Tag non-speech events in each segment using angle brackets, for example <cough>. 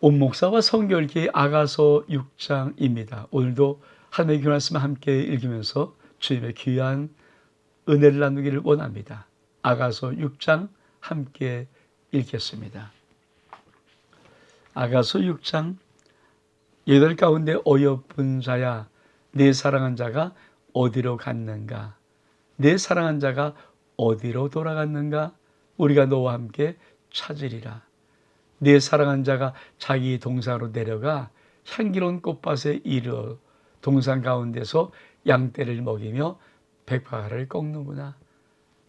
옥목사와 성결기 아가서 6장입니다. 오늘도 하나님의 귀한 말씀 함께 읽으면서 주님의 귀한 은혜를 나누기를 원합니다. 아가서 6장 함께 읽겠습니다. 아가서 6장 여덟 가운데 어여쁜 자야 내 사랑한 자가 어디로 갔는가 내 사랑한 자가 어디로 돌아갔는가 우리가 너와 함께 찾으리라 내 사랑한 자가 자기 동산으로 내려가 향기로운 꽃밭에 이르러 동산 가운데서 양떼를 먹이며 백화를 꺾는구나.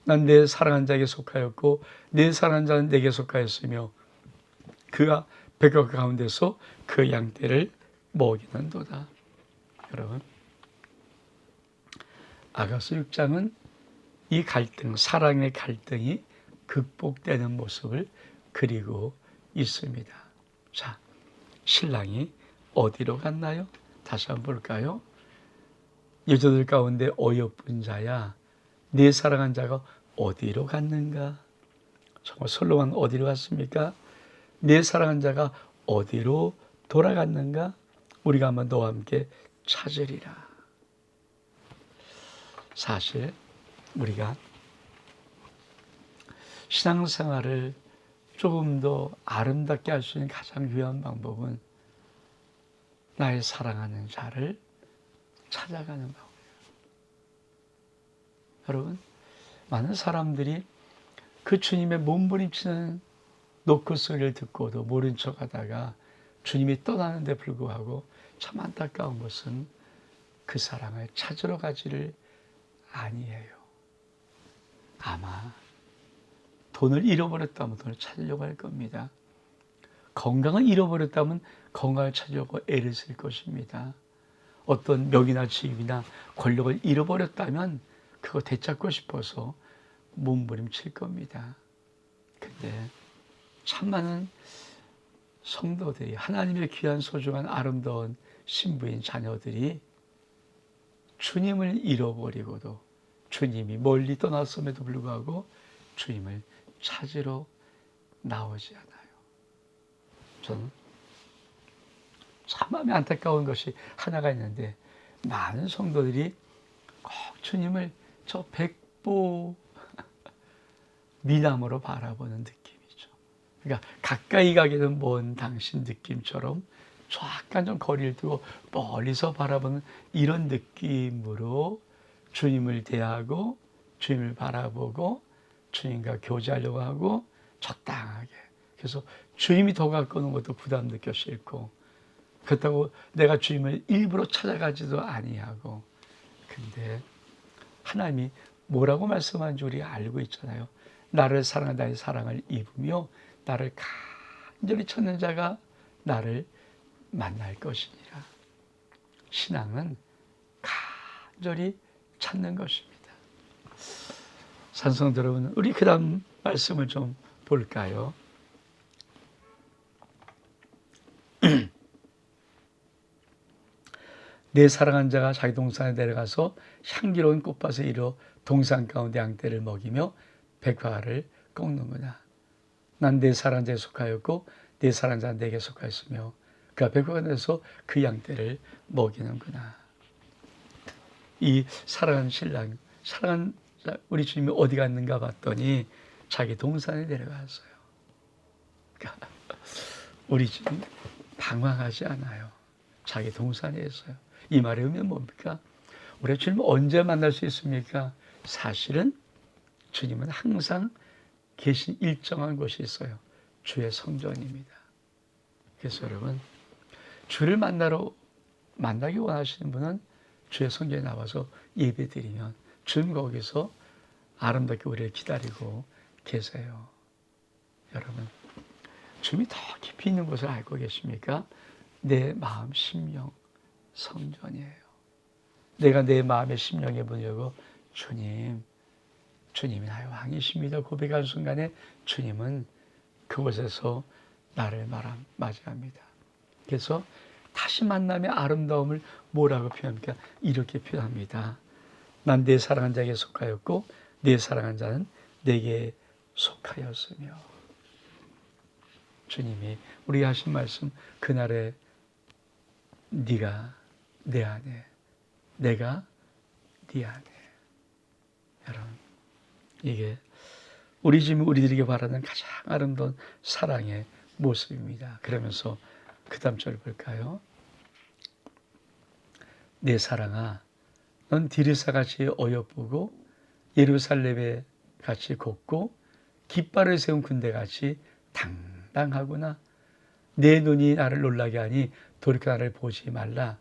난 내 사랑한 자에게 속하였고 내 사랑한 자는 내게 속하였으며 그가 백화 가운데서 그 양떼를 먹이는도다. 여러분 아가서 6장은 이 갈등, 사랑의 갈등이 극복되는 모습을 그리고 있습니다. 자, 신랑이 어디로 갔나요? 다시 한번 볼까요? 여자들 가운데 어여쁜 자야, 네 사랑한 자가 어디로 갔는가? 정말 솔로몬 어디로 갔습니까? 네 사랑한 자가 어디로 돌아갔는가? 우리가 한번 너와 함께 찾으리라. 사실 우리가 신앙생활을 조금 더 아름답게 할 수 있는 가장 유효한 방법은 나의 사랑하는 자를 찾아가는 방법이에요. 여러분, 많은 사람들이 그 주님의 몸부림치는 노크 소리를 듣고도 모른 척 하다가 주님이 떠나는데 불구하고 참 안타까운 것은 그 사랑을 찾으러 가지를 아니에요. 아마 돈을 잃어버렸다면 돈을 찾으려고 할 겁니다. 건강을 잃어버렸다면 건강을 찾으려고 애를 쓸 것입니다. 어떤 명이나 지위나 권력을 잃어버렸다면 그거 되찾고 싶어서 몸부림칠 겁니다. 근데 참 많은 성도들이 하나님의 귀한 소중한 아름다운 신부인 자녀들이 주님을 잃어버리고도 주님이 멀리 떠났음에도 불구하고 주님을 찾으러 나오지 않아요. 저는 참 마음이 안타까운 것이 하나가 있는데 많은 성도들이 꼭 주님을 저 백보 <laughs> 미남으로 바라보는 느낌이죠. 그러니까 가까이 가기는 먼 당신 느낌처럼 저 약간 좀 거리를 두고 멀리서 바라보는 이런 느낌으로 주님을 대하고 주님을 바라보고 주님과 교제하려고 하고 적당하게. 그래서 주님이 더 가까운 것도 부담 느껴 싫고 그렇다고 내가 주님을 일부러 찾아가지도 아니하고 근데 하나님이 뭐라고 말씀하는지 우리가 알고 있잖아요. 나를 사랑한 나의 사랑을 입으며 나를 간절히 찾는 자가 나를 만날 것이니라. 신앙은 간절히 찾는 것입니다. 산성 여러분, 우리 그 다음 말씀을 좀 볼까요? <clears throat> 내 사랑한 자가 자기 동산에 내려가서 향기로운 꽃밭에 이르러 동산 가운데 양떼를 먹이며 백화를 꺾는구나. 난 내 사랑한 자에 속하였고 내 사랑한 자는 내게 속하였으며 그 백화가 내서 그 양떼를 먹이는구나. 이 사랑하는 신랑, 사랑하는 우리 주님이 어디 갔는가 봤더니 자기 동산에 내려갔어요. 그러니까 <laughs> 우리 주님 방황하지 않아요. 자기 동산에 있어요. 이 말의 의미는 뭡니까? 우리 주님 언제 만날 수 있습니까? 사실은 주님은 항상 계신 일정한 곳이 있어요. 주의 성전입니다. 그래서 여러분, 주를 만나러 만나기 원하시는 분은 주의 성전에 나와서 예배 드리면 주님 거기서 아름답게 우리를 기다리고 계세요. 여러분, 주님이 더 깊이 있는 것을 알고 계십니까? 내 마음, 심령, 성전이에요. 내가 내 마음의 심령에 보려고 주님, 주님이 나의 왕이십니다. 고백한 순간에 주님은 그곳에서 나를 말함, 맞이합니다. 그래서 다시 만남의 아름다움을 뭐라고 표현합니까? 이렇게 표현합니다. 난 내 사랑한 자에게 속하였고 내 사랑한 자는 내게 속하였으며 주님이 우리 하신 말씀 그날에 네가 내 안에 내가 네 안에 여러분 이게 우리 집 우리들에게 바라는 가장 아름다운 사랑의 모습입니다. 그러면서 그 다음 절 볼까요? 내 사랑아, 넌 디르사 같이 어여쁘고 예루살렘에 같이 곱고 깃발을 세운 군대 같이 당당하구나. 내 눈이 나를 놀라게 하니 돌이켜 나를 보지 말라.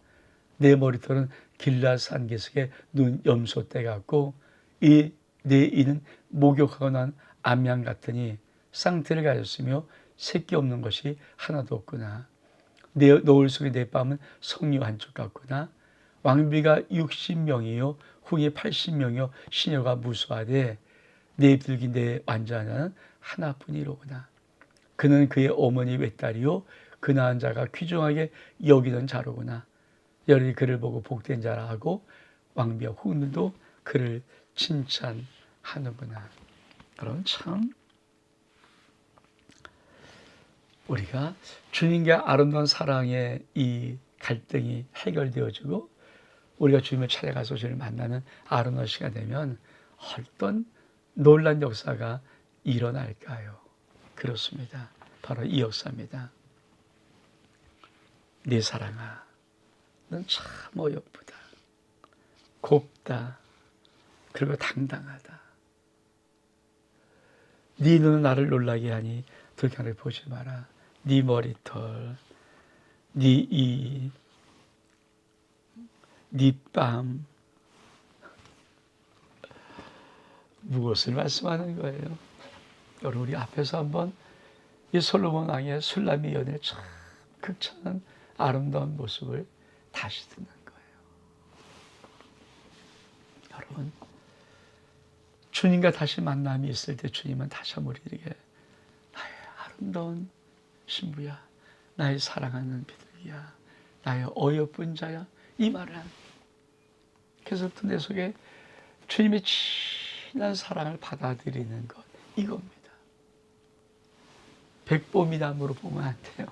내 머리털은 길라 산기슭에 눈 염소 때 같고 이 내 이는 목욕하고 난 암양 같으니 쌍태를 가졌으며 새끼 없는 것이 하나도 없구나. 내 노을 속에 내 뺨은 성류 한쪽 같구나. 왕비가 60명이요 후에 80명이요 시녀가 무수하되 내 입들긴 내 완자는 하나뿐이로구나. 그는 그의 어머니 외딸이요 그 낳은 자가 귀중하게 여기던 자로구나. 여러분이 그를 보고 복된 자라 하고 왕비와 후들도 그를 칭찬하는구나. 여러분 참 우리가 주님과 아름다운 사랑의 이 갈등이 해결되어지고 우리가 주님을 찾아가서 주님을 만나는 시간 되면 어떤 놀란 역사가 일어날까요? 그렇습니다. 바로 이 역사입니다. 내 사랑아, 넌 참 어여쁘다. 곱다. 그리고 당당하다. 네 눈은 나를 놀라게 하니 돌강을 보지 마라. 네 머리털, 네 이, 네 뺨. 무엇을 말씀하는 거예요? 여러분 우리 앞에서 한번 이 솔로몬 왕의 술람이 연의 참 극찬한 아름다운 모습을 다시 듣는 거예요. 여러분 주님과 다시 만남이 있을 때 주님은 다시 한번 우리에게 나의 아름다운 신부야, 나의 사랑하는 비둘기야, 나의 어여쁜 자야 이 말을 한. 그래서부터 내 속에 주님의 진한 사랑을 받아들이는 것 이겁니다. 백보미담으로 보면 안 돼요.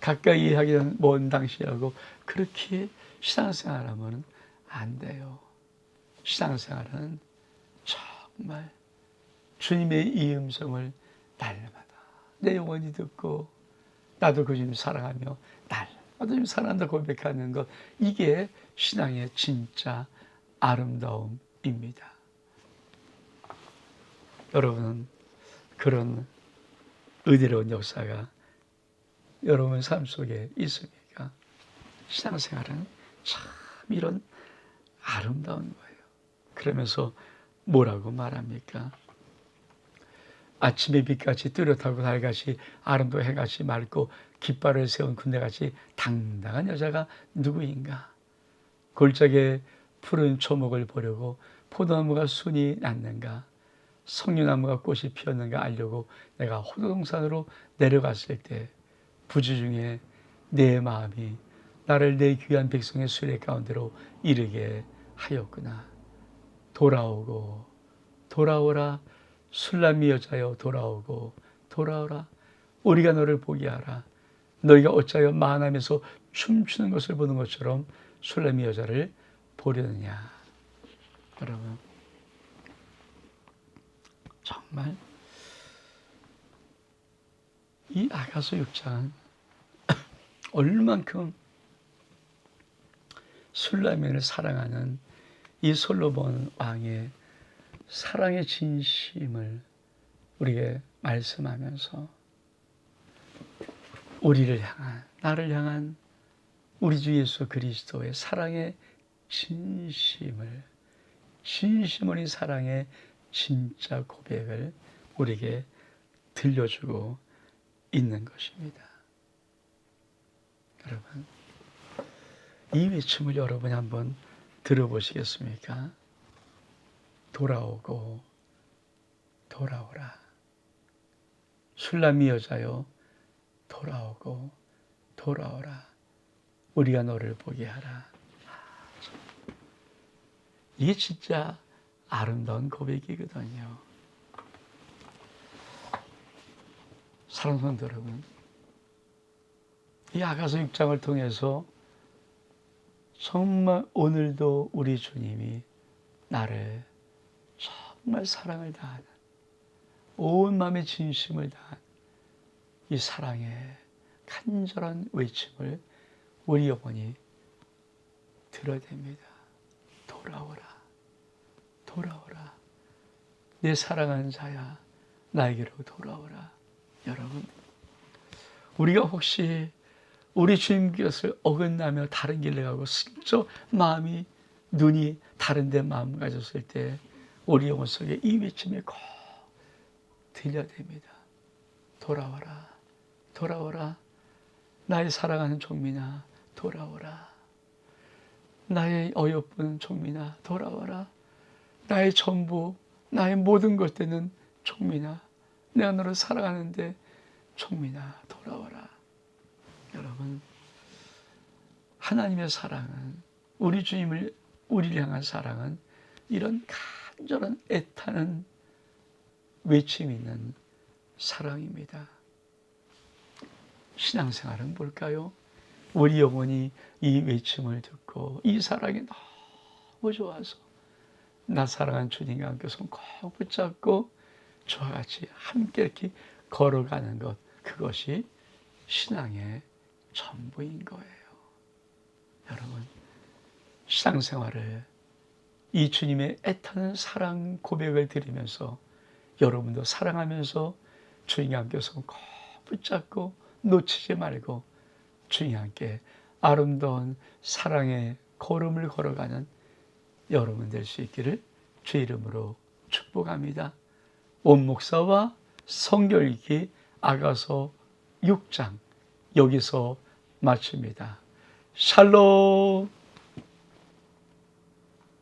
가까이 하기는 먼 당시하고 그렇게 신앙생활하면 안 돼요. 신앙생활은 정말 주님의 이 음성을 날마다 내 영혼이 듣고 나도 그 주님 사랑하며 날마다 주님 사랑한다 고백하는 것 이게 신앙의 진짜 아름다움입니다. 여러분은 그런 의대로운 역사가 여러분 삶 속에 있습니까? 신앙생활은 참 이런 아름다운 거예요. 그러면서 뭐라고 말합니까? 아침의 빛같이 뚜렷하고 달같이 아름다운 해같이 맑고 깃발을 세운 군대같이 당당한 여자가 누구인가? 골짜기에 푸른 초목을 보려고 포도나무가 순이 났는가? 석류나무가 꽃이 피었는가 알려고 내가 호동산으로 내려갔을 때 부주 중에 내 마음이 나를 내 귀한 백성의 수레 가운데로 이르게 하였구나. 돌아오고 돌아오라 술람이 여자여 돌아오고 돌아오라 우리가 너를 보게 하라 너희가 어찌하여 만함에서 춤추는 것을 보는 것처럼 술람이 여자를 보려느냐? 여러분 정말 이 아가서 6장은 <coughs> 얼만큼 술라면을 사랑하는 이 솔로몬 왕의 사랑의 진심을 우리에게 말씀하면서 우리를 향한 나를 향한 우리 주 예수 그리스도의 사랑의 진심을 진심으로 사랑의 진짜 고백을 우리에게 들려주고 있는 것입니다. 여러분, 이 외침을 여러분이 한번 들어보시겠습니까? 돌아오고 돌아오라. 술람이 여자요, 돌아오고 돌아오라. 우리가 너를 보게 하라. 이게 진짜 아름다운 고백이거든요. 사랑하는 여러분, 이 아가서 6장을 통해서 정말 오늘도 우리 주님이 나를 정말 사랑을 다하는 온 마음의 진심을 다한 이 사랑의 간절한 외침을 우리 들어야 됩니다. 돌아오라, 돌아오라. 내 사랑하는 자야, 나에게로 돌아오라. 여러분, 우리가 혹시 우리 주님 것을 어긋나며 다른 길로 가고 스쳐 마음이 눈이 다른 데 마음 가졌을 때 우리 영혼 속에 이 외침이 꼭 들려됩니다. 돌아와라, 돌아오라. 나의 사랑하는 종민아, 돌아오라. 나의 어여쁜 종민아, 돌아와라. 나의 전부, 나의 모든 것 되는 종민아, 내가 너를 사랑하는데 종민아, 돌아와라. 여러분, 하나님의 사랑은 우리 주님을 우리를 향한 사랑은 이런 간절한 애타는 외침이 있는 사랑입니다. 신앙생활은 뭘까요? 우리 영혼이 이 외침을 듣고 이 사랑이 너무 좋아서 나 사랑한 주님과 함께 손꼭 붙잡고 저와 같이 함께 이렇게 걸어가는 것 그것이 신앙의 전부인 거예요. 여러분 신앙생활을 이 주님의 애타는 사랑 고백을 드리면서 여러분도 사랑하면서 주님과 함께 손꼭 붙잡고 놓치지 말고 주님과 함께 아름다운 사랑의 걸음을 걸어가는 여러분 될 수 있기를 주 이름으로 축복합니다. 온 목사와 성결 읽기 아가서 6장 여기서 마칩니다. 샬롬